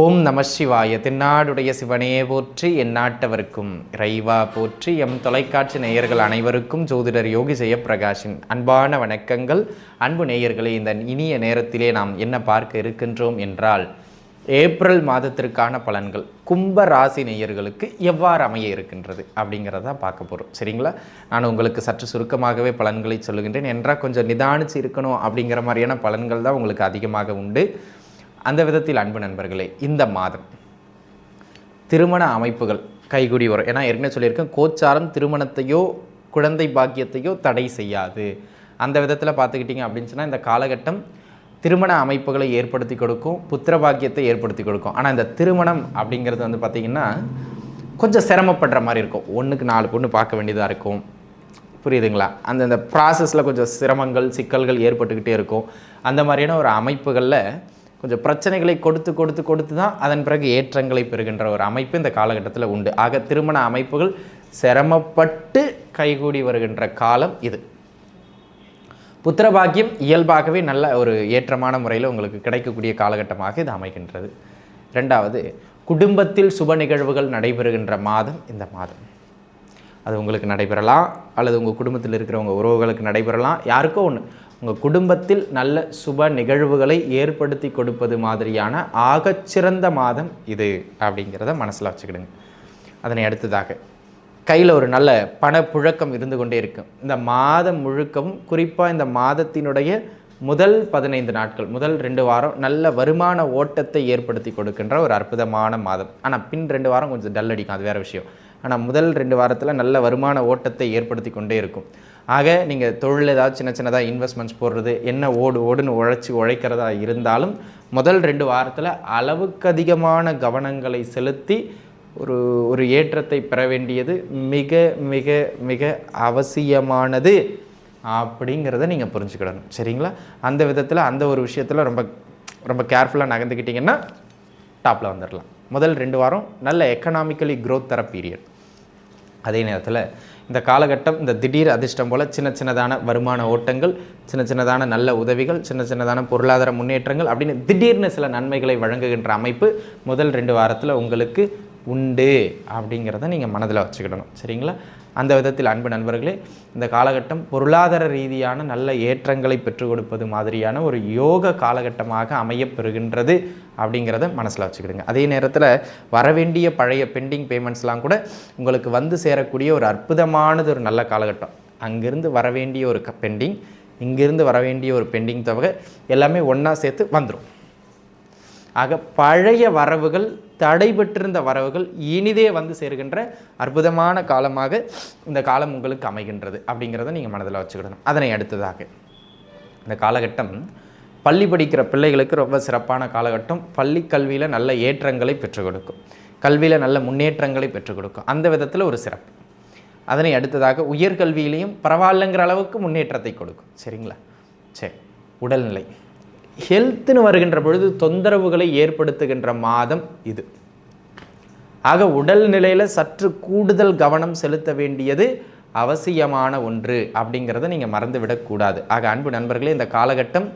ஓம் நம சிவாய. திருநாடுடைய சிவனே போற்றி எந்நாட்டவர்க்கும் இறைவா போற்றி. எம் தொலைக்காட்சி நேயர்கள் அனைவருக்கும் ஜோதிடர் யோகி ஜெயப்பிரகாஷின் அன்பான வணக்கங்கள். அன்பு நேயர்களே இந்த இனிய நேரத்திலே நாம் என்ன பார்க்க இருக்கின்றோம் என்றால் ஏப்ரல் மாதத்திற்கான பலன்கள் கும்ப ராசி நேயர்களுக்கு எவ்வாறு அமைய இருக்கின்றது அப்படிங்கிறத பார்க்க போகிறோம் சரிங்களா? நான் உங்களுக்கு சற்று சுருக்கமாகவே பலன்களை சொல்லுகின்றேன். என்றால் கொஞ்சம் நிதானிச்சு இருக்கணும் அப்படிங்கிற மாதிரியான பலன்கள் தான் உங்களுக்கு அதிகமாக உண்டு. அந்த விதத்தில் அன்பு நண்பர்களே இந்த மாதம் திருமண அமைப்புகள் கைகூடி வரும். ஏன்னா ஏற்கனவே சொல்லியிருக்கேன் கோச்சாரம் திருமணத்தையோ குழந்தை பாக்கியத்தையோ தடை செய்யாது. அந்த விதத்தில் பார்த்துக்கிட்டிங்க அப்படின்னு சொன்னால் இந்த காலகட்டம் திருமண அமைப்புகளை ஏற்படுத்தி கொடுக்கும் புத்திர பாக்கியத்தை ஏற்படுத்தி கொடுக்கும். ஆனால் இந்த திருமணம் அப்படிங்கிறது வந்து பார்த்திங்கன்னா கொஞ்சம் சிரமப்படுற மாதிரி இருக்கும். ஒன்றுக்கு நாலு பொண்ணு பார்க்க வேண்டியதாக இருக்கும். புரியுதுங்களா? அந்த இந்த ப்ராசஸில் கொஞ்சம் சிரமங்கள் சிக்கல்கள் ஏற்பட்டுக்கிட்டே இருக்கும். அந்த மாதிரியான ஒரு அமைப்புகளில் கொஞ்சம் பிரச்சனைகளை கொடுத்து கொடுத்து கொடுத்து தான் அதன் பிறகு ஏற்றங்களை பெறுகின்ற ஒரு அமைப்பு இந்த காலகட்டத்தில் உண்டு. ஆக திருமண அமைப்புகள் சிரமப்பட்டு கைகூடி வருகின்ற காலம் இது. புத்திரபாக்கியம் இயல்பாகவே நல்ல ஒரு ஏற்றமான முறையில் உங்களுக்கு கிடைக்கக்கூடிய காலகட்டமாக இது அமைகின்றது. ரெண்டாவது குடும்பத்தில் சுப நிகழ்வுகள் நடைபெறுகின்ற மாதம் இந்த மாதம். அது உங்களுக்கு நடைபெறலாம் அல்லது உங்கள் குடும்பத்தில் இருக்கிறவங்க உறவுகளுக்கு நடைபெறலாம் யாருக்கோ ஒன்று உங்கள் குடும்பத்தில் நல்ல சுப நிகழ்வுகளை ஏற்படுத்தி கொடுப்பது மாதிரியான ஆகச்சிறந்த மாதம் இது அப்படிங்கிறத மனசில் வச்சுக்கிடுங்க. அதனை அடுத்ததாக கையில் ஒரு நல்ல பணப்புழக்கம் இருந்து கொண்டே இருக்கும் இந்த மாதம் முழுக்கவும் குறிப்பாக இந்த மாதத்தினுடைய முதல் பதினைந்து நாட்கள் முதல் ரெண்டு வாரம் நல்ல வருமான ஓட்டத்தை ஏற்படுத்தி கொடுக்கின்ற ஒரு அற்புதமான மாதம். ஆனால் பின் ரெண்டு வாரம் கொஞ்சம் டல் அடிக்கும் அது வேறு விஷயம். ஆனால் முதல் ரெண்டு வாரத்தில் நல்ல வருமான ஓட்டத்தை ஏற்படுத்தி கொண்டே இருக்கும். ஆக நீங்கள் தொழில் ஏதாவது சின்ன சின்னதாக இன்வெஸ்ட்மெண்ட்ஸ் போடுறது என்ன ஓடு ஓடுன்னு உழைச்சி உழைக்கிறதா இருந்தாலும் முதல் ரெண்டு வாரத்தில் அளவுக்கு அதிகமான கவனங்களை செலுத்தி ஒரு ஒரு ஏற்றத்தை பெற வேண்டியது மிக மிக மிக அவசியமானது அப்படிங்கிறத நீங்கள் புரிஞ்சுக்கிடணும். சரிங்களா? அந்த விதத்தில் அந்த ஒரு விஷயத்தில் ரொம்ப ரொம்ப கேர்ஃபுல்லாக நகர்ந்துக்கிட்டிங்கன்னா டாப்பில் வந்துடலாம் முதல் ரெண்டு வாரம் நல்ல எக்கனாமிக்கலி க்ரோத் தர பீரியட் அதே நேரத்தில் இந்த காலகட்டம் இந்த திடீர் அதிர்ஷ்டம் போல் சின்ன சின்னதான வருமான ஓட்டங்கள் சின்ன சின்னதான நல்ல உதவிகள் சின்ன சின்னதான பொருளாதார முன்னேற்றங்கள் அப்படின்னு திடீர்னு சில நன்மைகளை வழங்குகின்ற அமைப்பு முதல் ரெண்டு வாரத்தில் உங்களுக்கு உண்டு அப்படிங்கிறத நீங்கள் மனதில் வச்சுக்கிடணும். சரிங்களா? அந்த விதத்தில் அன்பு நண்பர்களே இந்த காலகட்டம் பொருளாதார ரீதியான நல்ல ஏற்றங்களை பெற்றுக் கொடுப்பது மாதிரியான ஒரு யோக காலகட்டமாக அமையப்பெறுகின்றது அப்படிங்கிறத மனசில் வச்சுக்கிடுங்க. அதே நேரத்தில் வரவேண்டிய பழைய பெண்டிங் பேமெண்ட்ஸ்லாம் கூட உங்களுக்கு வந்து சேரக்கூடிய ஒரு அற்புதமானது ஒரு நல்ல காலகட்டம். அங்கிருந்து வரவேண்டிய ஒரு பெண்டிங் இங்கிருந்து வரவேண்டிய ஒரு பெண்டிங் தொகை எல்லாமே ஒன்றா சேர்த்து வந்துடும் ஆக பழைய வரவுகள் தடைபெற்றிருந்த வரவுகள் இனிதே வந்து சேர்கின்ற அற்புதமான காலமாக இந்த காலம் உங்களுக்கு அமைகின்றது அப்படிங்கிறத நீங்கள் மனதில் வச்சுக்கிடணும். அதனை அடுத்ததாக இந்த காலகட்டம் பள்ளி படிக்கிற பிள்ளைகளுக்கு ரொம்ப சிறப்பான காலகட்டம். பள்ளி கல்வியில் நல்ல ஏற்றங்களை பெற்றுக் கொடுக்கும். கல்வியில் நல்ல முன்னேற்றங்களை பெற்றுக் கொடுக்கும். அந்த விதத்தில் ஒரு சிறப்பு. அதனை அடுத்ததாக உயர்கல்வியிலையும் பரவாயில்லைங்கிற அளவுக்கு முன்னேற்றத்தை கொடுக்கும். சரிங்களா? சரி. உடல்நிலை. ஹெல்த்துன்னு வருகின்ற பொழுது தொந்தரவுகளை ஏற்படுத்துகின்ற மாதம் இது. ஆக உடல்நிலையில் சற்று கூடுதல் கவனம் செலுத்த வேண்டியது அவசியமான ஒன்று அப்படிங்கிறத நீங்கள் மறந்து விடக்கூடாது ஆக அன்பு நண்பர்களே இந்த காலகட்டம்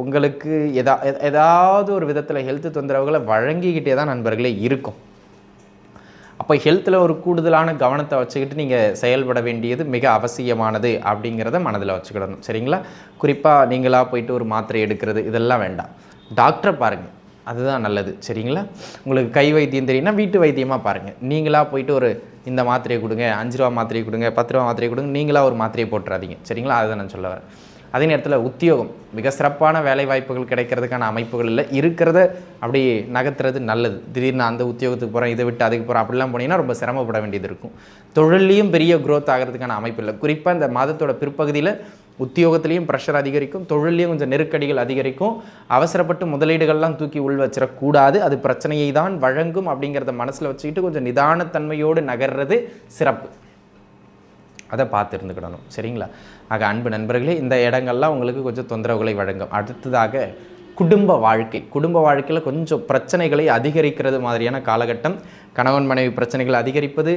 உங்களுக்கு எதா ஏதாவது ஒரு விதத்தில் ஹெல்த் தொந்தரவுகளை வழங்கிக்கிட்டே தான் நண்பர்களே இருக்கும். அப்போ ஹெல்த்தில் ஒரு கூடுதலான கவனத்தை வச்சுக்கிட்டு நீங்கள் செயல்பட வேண்டியது மிக அவசியமானது அப்படிங்கிறத மனதில் வச்சுக்கிடணும். சரிங்களா? குறிப்பாக நீங்களாக போயிட்டு ஒரு மாத்திரை எடுக்கிறது இதெல்லாம் வேண்டாம். டாக்டரை பாருங்கள் அதுதான் நல்லது. சரிங்களா? உங்களுக்கு கை வைத்தியம் தெரியும்னா வீட்டு வைத்தியமாக பாருங்கள் நீங்களாக போயிட்டு ஒரு இந்த மாத்திரையை கொடுங்க அஞ்சு ரூபா மாத்திரையை கொடுங்க பத்து ரூபா மாத்திரையை கொடுங்க நீங்களாக ஒரு மாத்திரையை போட்டுறாதீங்க. சரிங்களா? அதுதான் நான் சொல்ல வரேன். அதே நேரத்தில் உத்தியோகம் மிக சிறப்பான வேலை வாய்ப்புகள் கிடைக்கிறதுக்கான அமைப்புகள் இல்லை இருக்கிறத அப்படி நகர்த்துறது நல்லது. திடீர்னு அந்த உத்தியோகத்துக்கு போகிறேன் இதை விட்டு அதுக்கு போகிறேன் அப்படிலாம் போனீங்கன்னா ரொம்ப சிரமப்பட வேண்டியது இருக்கும். தொழிலையும் பெரிய க்ரோத் ஆகிறதுக்கான அமைப்பு இல்லை. குறிப்பாக இந்த மாதத்தோட பிற்பகுதியில் உத்தியோகத்திலையும் ப்ரெஷர் அதிகரிக்கும் தொழிலையும் கொஞ்சம் நெருக்கடிகள் அதிகரிக்கும். அவசரப்பட்டு முதலீடுகள்லாம் தூக்கி உள் வச்சிடக்கூடாது. அது பிரச்சனையை தான் வழங்கும் அப்படிங்கிறத மனசில் வச்சுக்கிட்டு கொஞ்சம் நிதானத்தன்மையோடு நகர்றது சிறப்பு. அதை பார்த்து இருந்துக்கிடணும் சரிங்களா? ஆக அன்பு நண்பர்களே இந்த இடங்கள்லாம் உங்களுக்கு கொஞ்சம் தொந்தரவுகளை வழங்கும். அடுத்ததாக குடும்ப வாழ்க்கை. குடும்ப வாழ்க்கையில் கொஞ்சம் பிரச்சனைகளை அதிகரிக்கிறது மாதிரியான காலகட்டம். கணவன் மனைவி பிரச்சனைகள் அதிகரிப்பது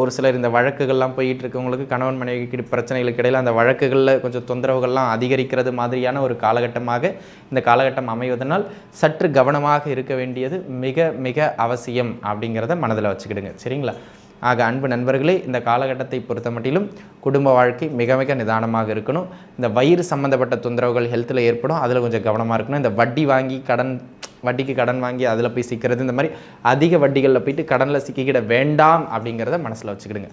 ஒரு சிலர் இந்த வழக்குகள்லாம் போயிட்டு இருக்கவங்களுக்கு கணவன் மனைவி பிரச்சனைகளுக்கு இடையில் அந்த வழக்குகளில் கொஞ்சம் தொந்தரவுகள்லாம் அதிகரிக்கிறது மாதிரியான ஒரு காலகட்டமாக இந்த காலகட்டம் அமைவதனால் சற்று கவனமாக இருக்க வேண்டியது மிக மிக அவசியம் அப்படிங்கிறத மனதில் வச்சுக்கிடுங்க. சரிங்களா? ஆக அன்பு நண்பர்களே இந்த காலகட்டத்தை பொறுத்த மட்டிலும் குடும்ப வாழ்க்கை மிக மிக நிதானமாக இருக்கணும். இந்த வயிறு சம்மந்தப்பட்ட தொந்தரவுகள் ஹெல்த்தில் ஏற்படும். அதில் கொஞ்சம் கவனமாக இருக்கணும். இந்த வட்டி வாங்கி கடன் வட்டிக்கு கடன் வாங்கி அதில் போய் சிக்கிறது இந்த மாதிரி அதிக வட்டிகளில் போயிட்டு கடனில் சிக்கிக்கிட வேண்டாம் அப்படிங்கிறத மனசில் வச்சுக்கிடுங்க.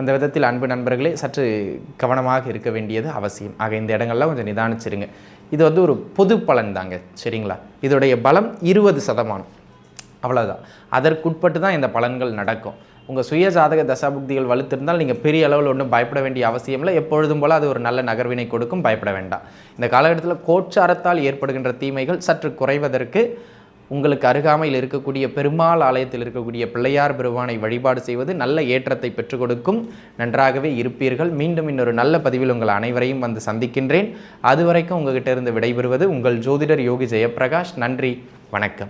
அந்த விதத்தில் அன்பு நண்பர்களே சற்று கவனமாக இருக்க வேண்டியது அவசியம். ஆக இந்த இடங்கள்லாம் கொஞ்சம் நிதானிச்சிருங்க. இது வந்து ஒரு பொது பலன் தாங்க. சரிங்களா? இதோடைய பலம் இருபது சதமானம். அவ்வளோதான் அதற்குட்பட்டு தான் இந்த பலன்கள் நடக்கும். உங்கள் சுய ஜாதக தசாபுக்திகள் வலுத்திருந்தால் நீங்கள் பெரிய அளவில் ஒன்றும் பயப்பட வேண்டிய அவசியம் இல்லை. எப்பொழுதும் போல் அது ஒரு நல்ல நகர்வினை கொடுக்கும். பயப்பட வேண்டாம். இந்த காலகட்டத்தில் கோச்சாரத்தால் ஏற்படுகின்ற தீமைகள் சற்று குறைவதற்கு உங்களுக்கு அருகாமையில் இருக்கக்கூடிய பெருமாள் ஆலயத்தில் இருக்கக்கூடிய பிள்ளையார் பெருமானை வழிபாடு செய்வது நல்ல ஏற்றத்தை பெற்றுக் கொடுக்கும். நன்றாகவே இருப்பீர்கள். மீண்டும் இன்னொரு நல்ல பதிவில் உங்கள் அனைவரையும் வந்து சந்திக்கின்றேன். அதுவரைக்கும் உங்ககிட்ட இருந்து விடைபெறுவது உங்கள் ஜோதிடர் யோகி ஜெயப்பிரகாஷ். நன்றி. வணக்கம்.